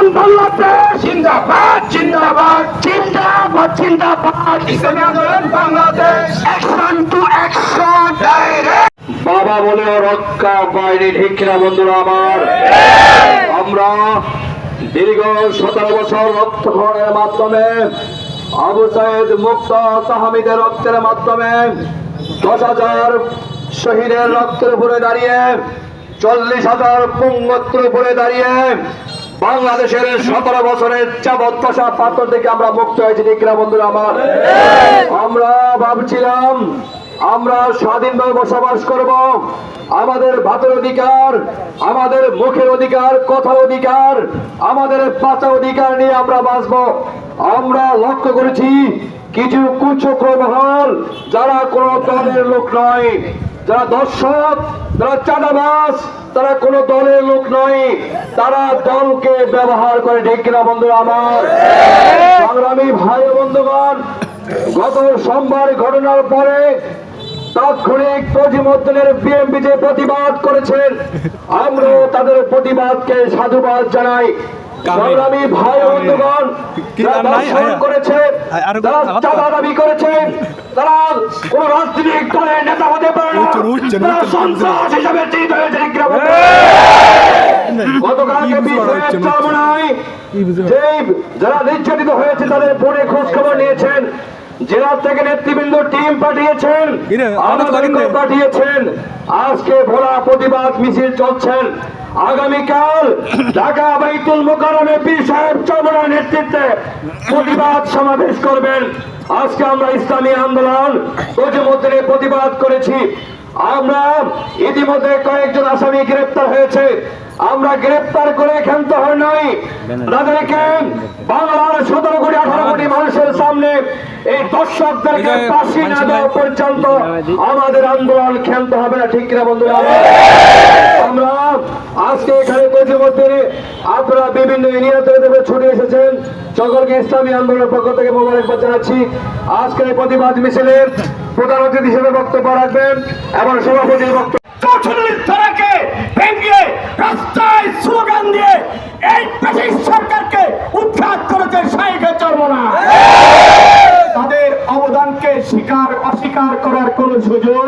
জিন্দাবাদ জিন্দাবাদ। জিন্দাবাদ Islami Andolan Bangladesh. Action to action direct বাবা বলেও রক্ষা পায়নি ঠিক কিনা বন্ধুরা আমার? আমরা দীর্ঘ সতেরো বছর রক্তক্ষরণের মাধ্যমে আবু সাইদ মুক্ত তাহামিদের রক্তের মাধ্যমে দশ হাজার শহীদের রক্তের উপরে দাঁড়িয়ে চল্লিশ হাজার পুঙ্গত্র উপরে দাঁড়িয়ে বাংলাদেশের সতেরো বছরের চাবত্তশা পাথর থেকে আমরা মুক্ত হয়েছি কিনা বন্ধুরা আমার? আমরা ভাবছিলাম আমরা স্বাধীনভাবে বসবাস করব। আমাদের ভাতের অধিকার, আমাদের মুখের অধিকার, কথার অধিকার, আমাদের বাঁচা অধিকার নিয়ে আমরা বাঁচব। আমরা লক্ষ্য করেছি কিছু কুচক্র মহল, যারা কোনো দলের লোক নয়, যারা দর্শক, যারা চাঁদাবাস তারা কোনো দলের লোক নয়। তারা দলকে ব্যবহার করে ঠিক কিনা বন্ধুরা আমার? সংগ্রামী ভাই বন্ধুগণ গত সোমবার ঘটনার পরে তাৎক্ষণিক প্রতিমদ্দনের বিএমপি যে প্রতিবাদ করেছেন আমরা তাদের প্রতিবাদকে সাধুবাদ জানাই। সংগ্রামী ভাই বন্ধুগণ করেছে চাঁদা দাবি করেছে তারা কোন রাজনৈতিক দলের নেতা হতে পারে না। তারা সন্ত্রাস হিসাবে চিহ্নিত হয়েছে গতকালকে যে যারা নির্যাতিত হয়েছে তাদের ফোনে খোঁজ খবর নিয়েছেন। জেলা থেকে নেতৃবৃন্দ টিম পাঠিয়েছেন। পাঠিয়েছেন। আজকে ভোলা প্রতিবাদ মিছিল চলছেন আগামীকাল ঢাকা বাইতুল মোকারমে পীর সাহেব চমড়া নেতৃত্বে প্রতিবাদ সমাবেশ করবেন। আজকে আমরা ইসলামী আন্দোলন প্রতিমধ্যে প্রতিবাদ করেছি। আমরা ইতিমধ্যে কয়েকজন আসামি গ্রেপ্তার হয়েছে। আমরা গ্রেপ্তার করে ক্ষান্ত হয় নাই। তাদেরকে বাংলার সতেরো কোটি আঠারো কোটি মানুষের সামনে এই দর্শকদেরকে ফাঁসি না দেওয়া পর্যন্ত আমাদের আন্দোলন ক্ষান্ত হবে না ঠিক কিনা বন্ধুরা? আমরা আজকে এখানে প্রতিমধ্যে আপনারা বিভিন্ন এরিয়া থেকে ছুটে এসেছেন। সকলকে ইসলামী আন্দোলনের পক্ষ থেকে মোবারকবাদ জানাচ্ছি। আজকের প্রতিবাদ মিছিলে প্রধান অতিথি হিসেবে বক্তব্য রাখবেন এবং সভাপতির বক্তব্য চৌচল্লিশ ধারাকে ভেঙে রাস্তায় স্লোগান দিয়ে এই ব্রিটিশ সরকারকে উৎখাত করেছে সাইকে চর্মনা তাদের অবদানকে স্বীকার, অস্বীকার করার কোন সুযোগ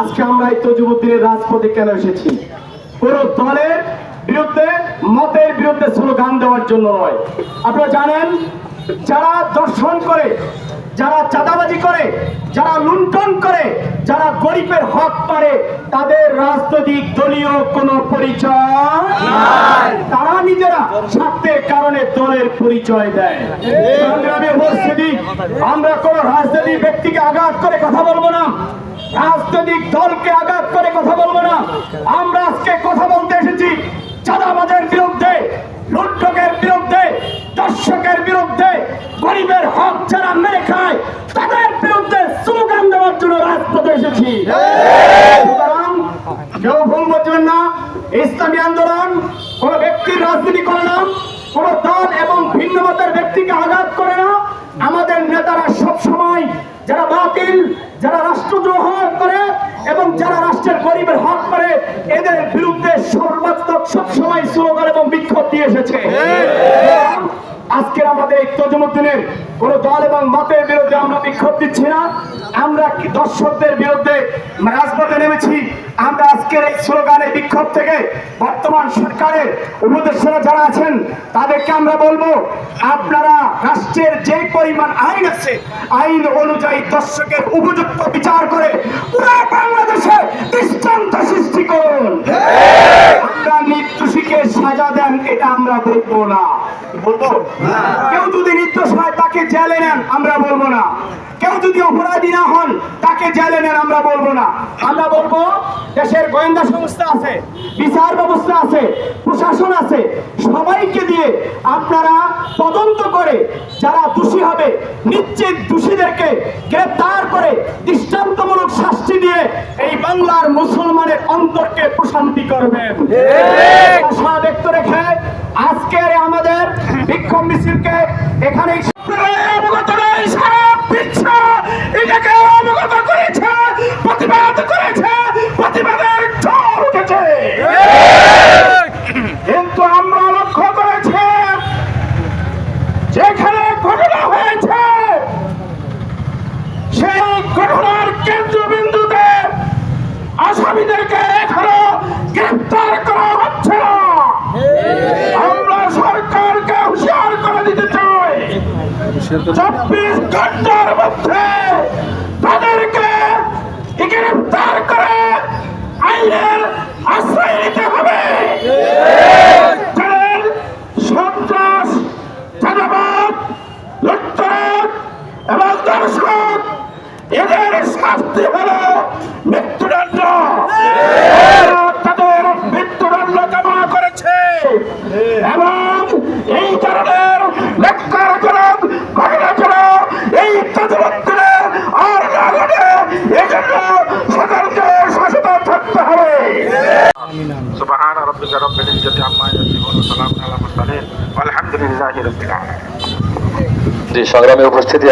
আজকে আমরা এই তজুমুদ্দিনের রাজপথে কেন এসেছি? কোন দলের বিরুদ্ধে, মতের বিরুদ্ধে স্লোগান দেওয়ার জন্য নয়। আপনারা জানেন, যারা দর্শন করে যারা চাঁদাবাজি করে, যারা লুণ্ঠন করে, যারা গরিবের হক পারে, তাদের রাজনৈতিক দলীয় কোনো পরিচয় তারা নিজেরা স্বার্থের কারণে দলের পরিচয় দেয়। আমরা কোন রাজনৈতিক ব্যক্তিকে আঘাত করে কথা বলব না। রাজনৈতিক দলকে আঘাত করে কথা বলব না। আমরা আজকে কথা বলতে এসেছি চাঁদাবাজের বিরুদ্ধে, লুণ্ঠকের বিরুদ্ধে, দর্শকের বিরুদ্ধে, গরিবের হক যারা মেরে খায় তাদের বিরুদ্ধে স্লোগান দেওয়ার জন্য রাজপথে এসেছি সুতরাং কেউ ভুল ইসলামী আন্দোলন, কোন ব্যক্তির রাজনীতি করে না, কোন দল এবং ভিন্ন মতের ব্যক্তিকে আঘাত করে না। আমাদের নেতারা সব যারা বাতিল, যারা রাষ্ট্রদ্রোহ করে এবং যারা রাষ্ট্রের গরিবের হক করে, এদের বিরুদ্ধে সর্বাত্মক সবসময় স্লোগান এবং বিক্ষোভ দিয়ে এসেছে। আজকের আমাদের এই তজমুদ্দিনের কোন দল এবং মতের বিরুদ্ধে আমরা বিক্ষোভ দিচ্ছি না। আমরা দর্শকদের বিরুদ্ধে রাজপথে নেমেছি? আমরা আজকের এই স্লোগানের বিক্ষোভ থেকে বর্তমান সরকারের উপদেষ্টারা যারা আছেন, তাদেরকে আমরা বলব, আপনারা রাষ্ট্রের যে পরিমাণ আইন আছে, আইন অনুযায়ী দর্শকের উপযুক্ত বিচার করে পুরো বাংলাদেশে সাজা দেন এটা আমরা বলব না। বলব? কেউ যদি নির্দোষ হয় তাকে জেলে নেন আমরা বলব না। কেউ যদি অপরাধী না হন তাকে জেলে নেন আমরা বলব না। আমরা বলব দেশের গোয়েন্দা সংস্থা আছে বিচার ব্যবস্থা আছে প্রশাসন আছে সবাইকে দিয়ে আপনারা তদন্ত করে যারা দোষী হবে নিশ্চিত দোষীদেরকে গ্রেপ্তার করে দৃষ্টান্তমূলক শাস্তি দিয়ে এই বাংলার মুসলমানের অন্তরকে প্রশান্তি করবেন মিছিলকে এখানেই অবগত সারা এটাকে অবগত করেছে প্রতিবাদ কিন্তু আমরা লক্ষ্য করেছি যেখানে ঘটনা হয়েছে সেই ঘটনার কেন্দ্রবিন্দুতে আসামিদেরকে এখানে চব্বিশ ঘণ্টার মধ্যে তাদেরকে গ্রেফতার করে আইনের যে সংগ্রামে উপস্থিতি